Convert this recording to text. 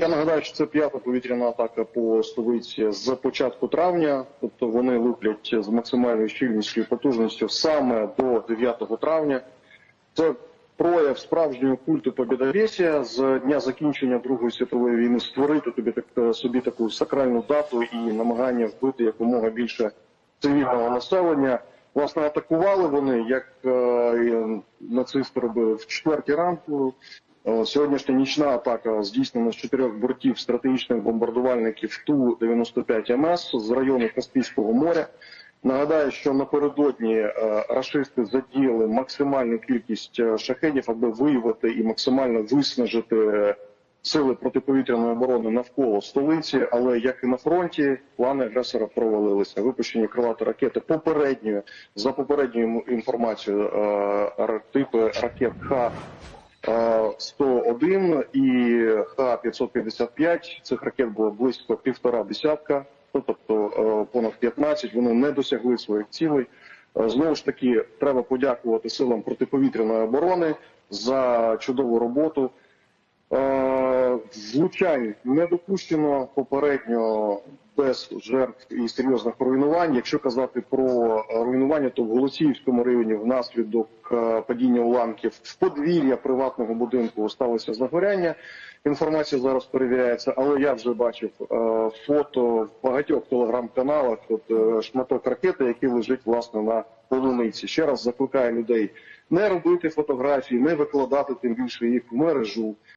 Я нагадаю, що це п'ята повітряна атака по столиці з початку травня. Тобто вони луплять з максимальною щільністю і потужністю саме до 9 травня. Це прояв справжнього культу побєдобєсія з дня закінчення Другої світової війни створити тобі так собі таку сакральну дату і намагання вбити якомога більше цивільного населення. Власне, атакували вони, як е, нацисти робили в четвертій ранку. Сьогоднішня нічна атака здійснена з чотирьох бортів стратегічних бомбардувальників Ту-95 МС з району Каспійського моря. Нагадаю, що напередодні е, рашисти задіяли максимальну кількість е, шахедів, аби виявити і максимально виснажити е, сили протиповітряної оборони навколо столиці. Але як і на фронті, плани агресора провалилися. Випущені крилаті ракети попередньою за попередньою інформацією типи ракет Х. е, 101 і Х-555. Цих ракет було близько півтора десятка, ну, тобто е, понад 15. Вони не досягли своїх цілей. Е, Знову ж таки, треба подякувати силам протиповітряної оборони за чудову роботу. Е, Влучань не допущено попередньо без жертв і серйозних руйнувань. Якщо казати про руйнування, то в Голосіївському районі внаслідок е, падіння уламків в подвір'я приватного будинку сталося загоряння. Інформація зараз перевіряється, але я вже бачив е, фото в багатьох телеграм-каналах. От е, шматок ракети, який лежить власне на полуниці. Ще раз закликаю людей не робити фотографії, не викладати тим більше їх в мережу.